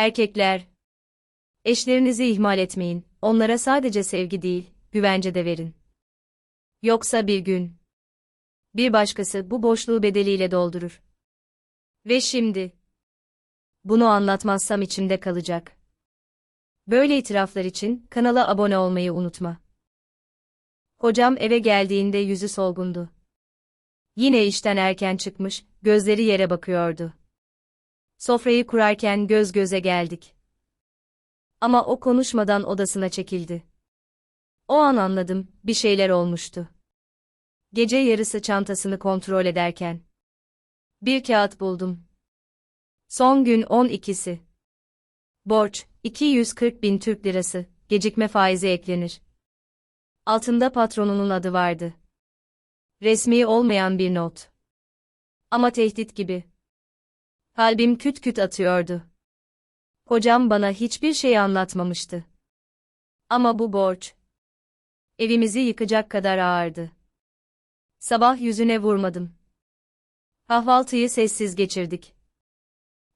Erkekler, eşlerinizi ihmal etmeyin. Onlara sadece sevgi değil, güvence de verin. Yoksa bir gün bir başkası bu boşluğu bedeliyle doldurur. Ve şimdi bunu anlatmazsam içimde kalacak. Böyle itiraflar için kanala abone olmayı unutma. Hocam eve geldiğinde yüzü solgundu. Yine işten erken çıkmış, gözleri yere bakıyordu. Sofrayı kurarken göz göze geldik. Ama o konuşmadan odasına çekildi. O an anladım, bir şeyler olmuştu. Gece yarısı çantasını kontrol ederken. Bir kağıt buldum. Son gün 12'si. Borç, 240 bin Türk lirası, gecikme faizi eklenir. Altında patronunun adı vardı. Resmi olmayan bir not. Ama tehdit gibi. Kalbim küt küt atıyordu. Hocam bana hiçbir şey anlatmamıştı. Ama bu borç. Evimizi yıkacak kadar ağırdı. Sabah yüzüne vurmadım. Kahvaltıyı sessiz geçirdik.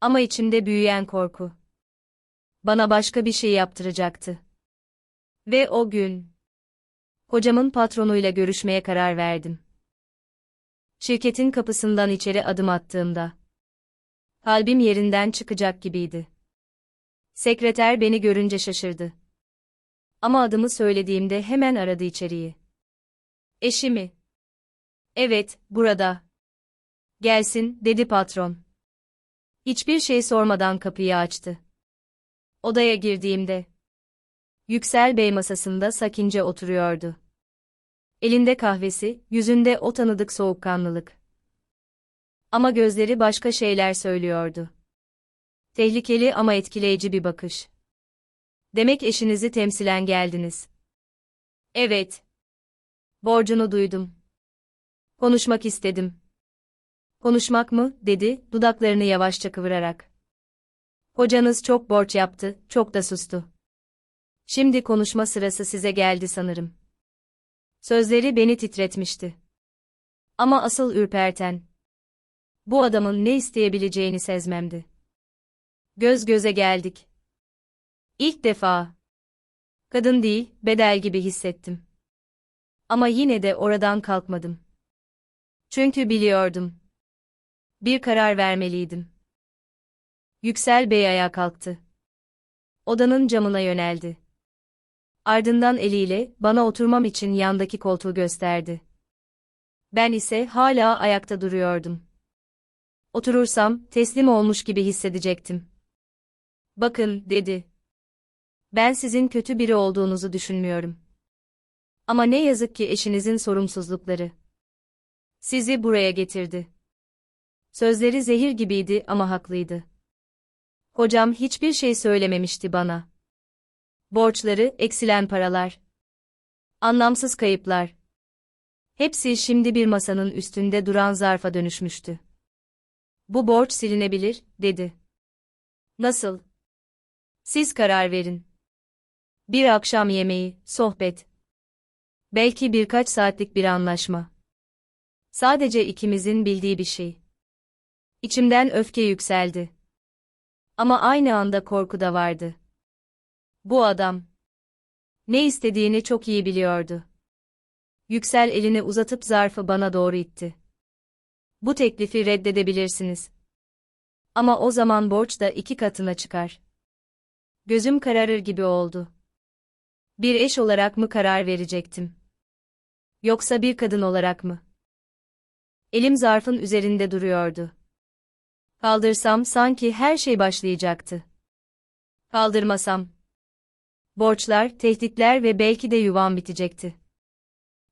Ama içimde büyüyen korku. Bana başka bir şey yaptıracaktı. Ve o gün hocamın patronuyla görüşmeye karar verdim. Şirketin kapısından içeri adım attığımda kalbim yerinden çıkacak gibiydi. Sekreter beni görünce şaşırdı. Ama adımı söylediğimde hemen aradı içeriği. Eşimi. Evet, burada. Gelsin, dedi patron. Hiçbir şey sormadan kapıyı açtı. Odaya girdiğimde Yüksel Bey masasında sakince oturuyordu. Elinde kahvesi, yüzünde o tanıdık soğukkanlılık. Ama gözleri başka şeyler söylüyordu. Tehlikeli ama etkileyici bir bakış. Demek eşinizi temsilen geldiniz. Evet. Borcunu duydum. Konuşmak istedim. Konuşmak mı, dedi, dudaklarını yavaşça kıvırarak. Hocanız çok borç yaptı, çok da sustu. Şimdi konuşma sırası size geldi sanırım. Sözleri beni titretmişti. Ama asıl ürperten. Bu adamın ne isteyebileceğini sezmemdi. Göz göze geldik. İlk defa. Kadın değil, bedel gibi hissettim. Ama yine de oradan kalkmadım. Çünkü biliyordum. Bir karar vermeliydim. Yüksel Bey ayağa kalktı. Odanın camına yöneldi. Ardından eliyle bana oturmam için yandaki koltuğu gösterdi. Ben ise hala ayakta duruyordum. Oturursam teslim olmuş gibi hissedecektim. Bakın, dedi. Ben sizin kötü biri olduğunuzu düşünmüyorum. Ama ne yazık ki eşinizin sorumsuzlukları sizi buraya getirdi. Sözleri zehir gibiydi ama haklıydı. Hocam hiçbir şey söylememişti bana. Borçları, eksilen paralar. Anlamsız kayıplar. Hepsi şimdi bir masanın üstünde duran zarfa dönüşmüştü. Bu borç silinebilir, dedi. Nasıl? Siz karar verin. Bir akşam yemeği, sohbet. Belki birkaç saatlik bir anlaşma. Sadece ikimizin bildiği bir şey. İçimden öfke yükseldi. Ama aynı anda korku da vardı. Bu adam ne istediğini çok iyi biliyordu. Yüksel elini uzatıp zarfı bana doğru itti. Bu teklifi reddedebilirsiniz. Ama o zaman borç da iki katına çıkar. Gözüm kararır gibi oldu. Bir eş olarak mı karar verecektim? Yoksa bir kadın olarak mı? Elim zarfın üzerinde duruyordu. Kaldırsam sanki her şey başlayacaktı. Kaldırmasam. Borçlar, tehditler ve belki de yuvam bitecekti.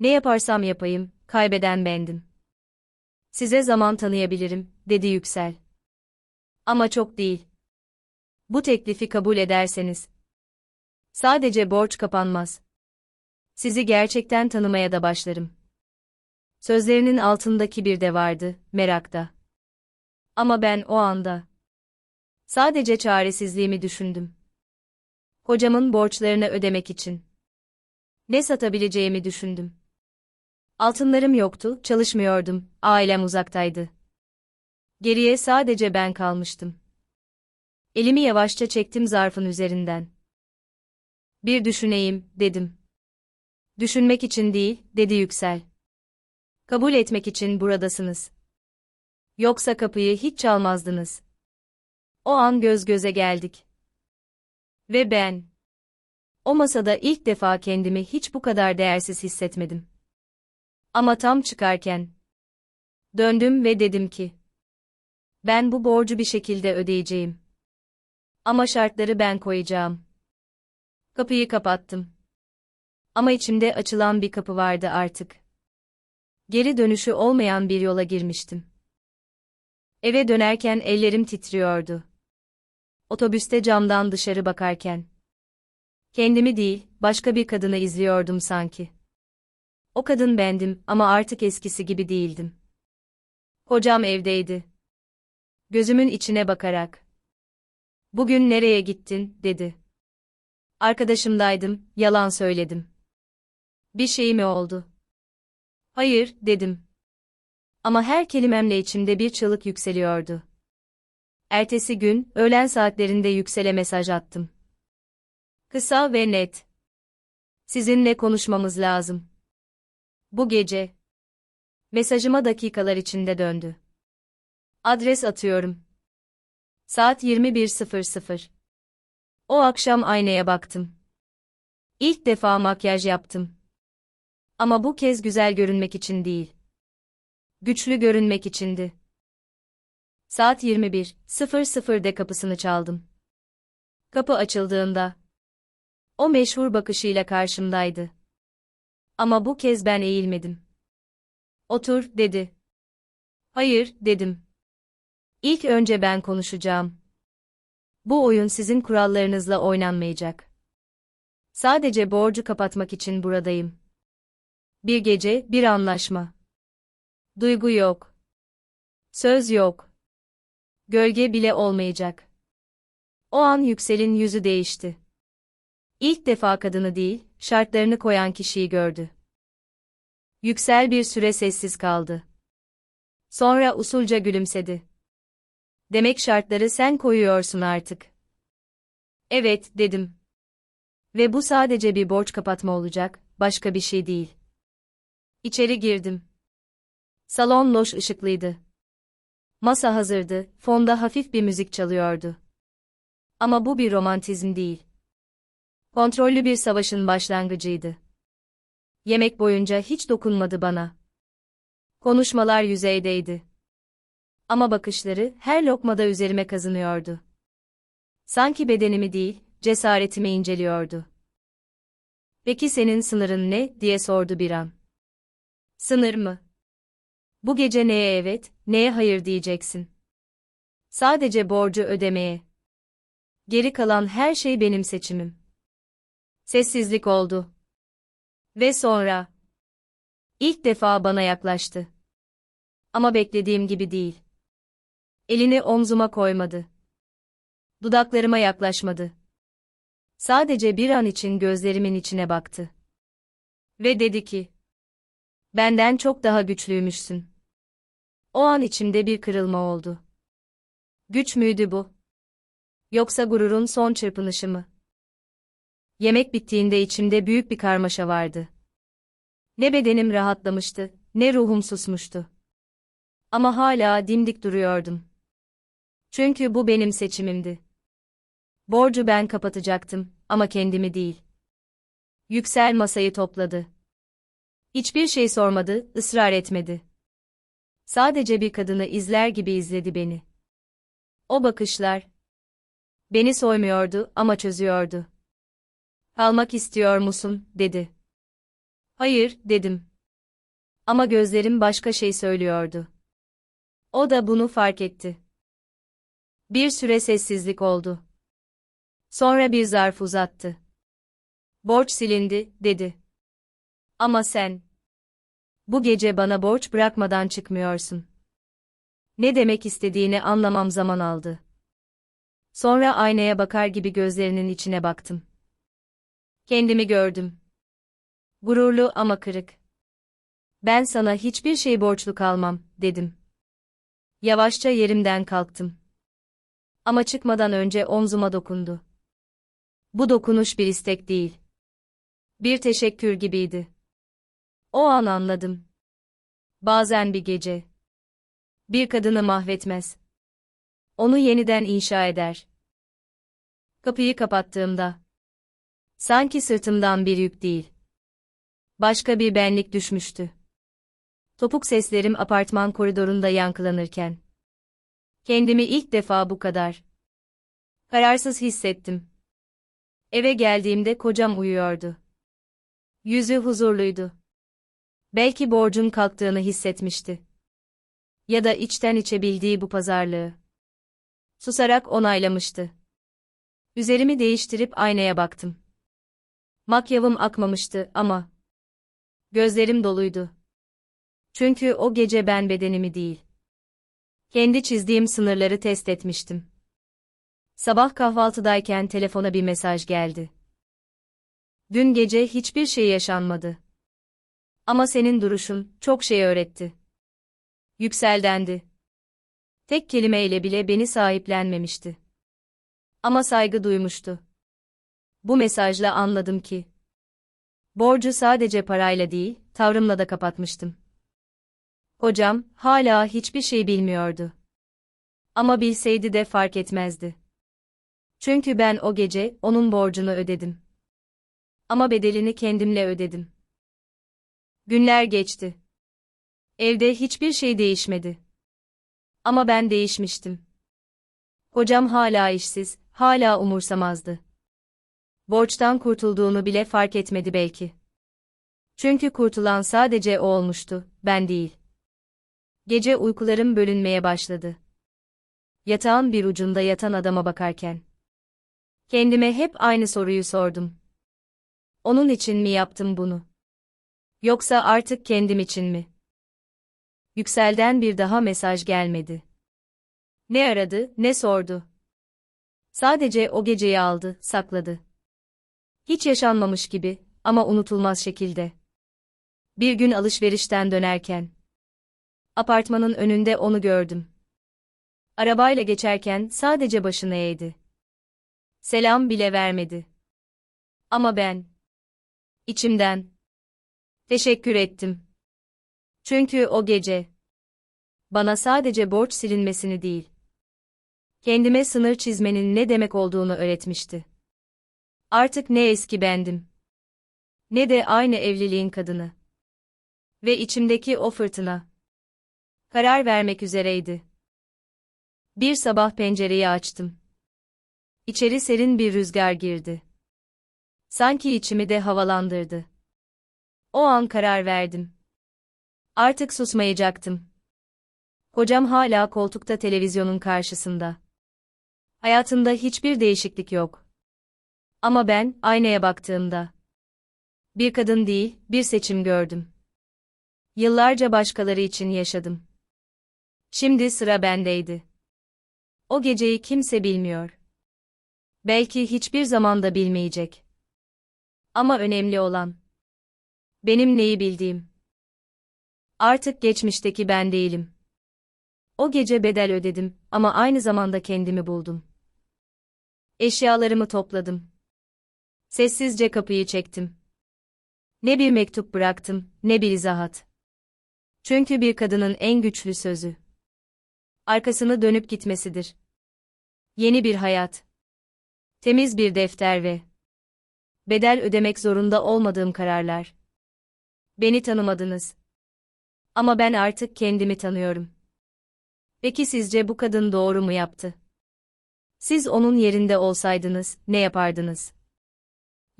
Ne yaparsam yapayım, kaybeden bendim. Size zaman tanıyabilirim, dedi Yüksel. Ama çok değil. Bu teklifi kabul ederseniz. Sadece borç kapanmaz. Sizi gerçekten tanımaya da başlarım. Sözlerinin altındaki bir de vardı, merakta. Ama ben o anda sadece çaresizliğimi düşündüm. Hocamın borçlarını ödemek için ne satabileceğimi düşündüm. Altınlarım yoktu, çalışmıyordum, ailem uzaktaydı. Geriye sadece ben kalmıştım. Elimi yavaşça çektim zarfın üzerinden. Bir düşüneyim, dedim. Düşünmek için değil, dedi Yüksel. Kabul etmek için buradasınız. Yoksa kapıyı hiç çalmazdınız. O an göz göze geldik. Ve ben. O masada ilk defa kendimi hiç bu kadar değersiz hissetmedim. Ama tam çıkarken. Döndüm ve dedim ki. Ben bu borcu bir şekilde ödeyeceğim. Ama şartları ben koyacağım. Kapıyı kapattım. Ama içimde açılan bir kapı vardı artık. Geri dönüşü olmayan bir yola girmiştim. Eve dönerken ellerim titriyordu. Otobüste camdan dışarı bakarken. Kendimi değil, başka bir kadını izliyordum sanki. O kadın bendim ama artık eskisi gibi değildim. Kocam evdeydi. Gözümün içine bakarak. Bugün nereye gittin, dedi. Arkadaşımdaydım, yalan söyledim. Bir şey mi oldu? Hayır, dedim. Ama her kelimemle içimde bir çığlık yükseliyordu. Ertesi gün, öğlen saatlerinde yüksele mesaj attım. Kısa ve net. Sizinle konuşmamız lazım. Bu gece. Mesajıma dakikalar içinde döndü. Adres atıyorum. Saat 21.00. O akşam aynaya baktım. İlk defa makyaj yaptım. Ama bu kez güzel görünmek için değil. Güçlü görünmek içindi. Saat 21.00'de kapısını çaldım. Kapı açıldığında o meşhur bakışıyla karşımdaydı. Ama bu kez ben eğilmedim. Otur, dedi. Hayır, dedim. İlk önce ben konuşacağım. Bu oyun sizin kurallarınızla oynanmayacak. Sadece borcu kapatmak için buradayım. Bir gece, bir anlaşma. Duygu yok. Söz yok. Gölge bile olmayacak. O an Yüksel'in yüzü değişti. İlk defa kadını değil, şartlarını koyan kişiyi gördü. Yüksel bir süre sessiz kaldı. Sonra usulca gülümsedi. Demek şartları sen koyuyorsun artık. Evet, dedim. Ve bu sadece bir borç kapatma olacak, başka bir şey değil. İçeri girdim. Salon loş ışıklıydı. Masa hazırdı, fonda hafif bir müzik çalıyordu. Ama bu bir romantizm değil. Kontrollü bir savaşın başlangıcıydı. Yemek boyunca hiç dokunmadı bana. Konuşmalar yüzeydeydi. Ama bakışları her lokmada üzerime kazınıyordu. Sanki bedenimi değil, cesaretimi inceliyordu. Peki senin sınırın ne, diye sordu bir an. Sınır mı? Bu gece neye evet, neye hayır diyeceksin. Sadece borcu ödemeye. Geri kalan her şey benim seçimim. Sessizlik oldu. Ve sonra. İlk defa bana yaklaştı. Ama beklediğim gibi değil. Elini omzuma koymadı. Dudaklarıma yaklaşmadı. Sadece bir an için gözlerimin içine baktı. Ve dedi ki, benden çok daha güçlüymüşsün. O an içimde bir kırılma oldu. Güç müydü bu? Yoksa gururun son çırpınışı mı? Yemek bittiğinde içimde büyük bir karmaşa vardı. Ne bedenim rahatlamıştı, ne ruhum susmuştu. Ama hala dimdik duruyordum. Çünkü bu benim seçimimdi. Borcu ben kapatacaktım ama kendimi değil. Yüksel masayı topladı. Hiçbir şey sormadı, ısrar etmedi. Sadece bir kadını izler gibi izledi beni. O bakışlar beni soymuyordu ama çözüyordu. Kalmak istiyor musun, dedi. Hayır, dedim. Ama gözlerim başka şey söylüyordu. O da bunu fark etti. Bir süre sessizlik oldu. Sonra bir zarf uzattı. Borç silindi, dedi. Ama sen... Bu gece bana borç bırakmadan çıkmıyorsun. Ne demek istediğini anlamam zaman aldı. Sonra aynaya bakar gibi gözlerinin içine baktım. Kendimi gördüm. Gururlu ama kırık. Ben sana hiçbir şey borçlu kalmam, dedim. Yavaşça yerimden kalktım. Ama çıkmadan önce omzuma dokundu. Bu dokunuş bir istek değil. Bir teşekkür gibiydi. O an anladım. Bazen bir gece. Bir kadını mahvetmez. Onu yeniden inşa eder. Kapıyı kapattığımda. Sanki sırtımdan bir yük değil. Başka bir benlik düşmüştü. Topuk seslerim apartman koridorunda yankılanırken. Kendimi ilk defa bu kadar. Kararsız hissettim. Eve geldiğimde kocam uyuyordu. Yüzü huzurluydu. Belki borcun kalktığını hissetmişti. Ya da içten içe bildiği bu pazarlığı. Susarak onaylamıştı. Üzerimi değiştirip aynaya baktım. Makyavım akmamıştı ama gözlerim doluydu. Çünkü o gece ben bedenimi değil, kendi çizdiğim sınırları test etmiştim. Sabah kahvaltıdayken telefona bir mesaj geldi. Dün gece hiçbir şey yaşanmadı. Ama senin duruşun çok şey öğretti. Yükseldendi. Tek kelimeyle bile beni sahiplenmemişti. Ama saygı duymuştu. Bu mesajla anladım ki borcu sadece parayla değil, tavrımla da kapatmıştım. Hocam hala hiçbir şey bilmiyordu. Ama bilseydi de fark etmezdi. Çünkü ben o gece onun borcunu ödedim. Ama bedelini kendimle ödedim. Günler geçti. Evde hiçbir şey değişmedi. Ama ben değişmiştim. Kocam hala işsiz, hala umursamazdı. Borçtan kurtulduğunu bile fark etmedi belki. Çünkü kurtulan sadece o olmuştu, ben değil. Gece uykularım bölünmeye başladı. Yatağın bir ucunda yatan adama bakarken. Kendime hep aynı soruyu sordum. Onun için mi yaptım bunu? Yoksa artık kendim için mi? Yükselden bir daha mesaj gelmedi. Ne aradı, ne sordu. Sadece o geceyi aldı, sakladı. Hiç yaşanmamış gibi ama unutulmaz şekilde. Bir gün alışverişten dönerken apartmanın önünde onu gördüm. Arabayla geçerken sadece başını eğdi. Selam bile vermedi. Ama ben içimden teşekkür ettim. Çünkü o gece bana sadece borç silinmesini değil, kendime sınır çizmenin ne demek olduğunu öğretmişti. Artık ne eski bendim, ne de aynı evliliğin kadını. Ve içimdeki o fırtına karar vermek üzereydi. Bir sabah pencereyi açtım. İçeri serin bir rüzgar girdi. Sanki içimi de havalandırdı. O an karar verdim. Artık susmayacaktım. Kocam hala koltukta televizyonun karşısında. Hayatında hiçbir değişiklik yok. Ama ben aynaya baktığımda bir kadın değil, bir seçim gördüm. Yıllarca başkaları için yaşadım. Şimdi sıra bendeydi. O geceyi kimse bilmiyor. Belki hiçbir zaman da bilmeyecek. Ama önemli olan benim neyi bildiğim. Artık geçmişteki ben değilim. O gece bedel ödedim ama aynı zamanda kendimi buldum. Eşyalarımı topladım. Sessizce kapıyı çektim. Ne bir mektup bıraktım, ne bir izahat. Çünkü bir kadının en güçlü sözü arkasını dönüp gitmesidir. Yeni bir hayat. Temiz bir defter ve bedel ödemek zorunda olmadığım kararlar. Beni tanımadınız. Ama ben artık kendimi tanıyorum. Peki sizce bu kadın doğru mu yaptı? Siz onun yerinde olsaydınız ne yapardınız?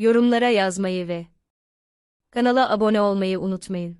Yorumlara yazmayı ve kanala abone olmayı unutmayın.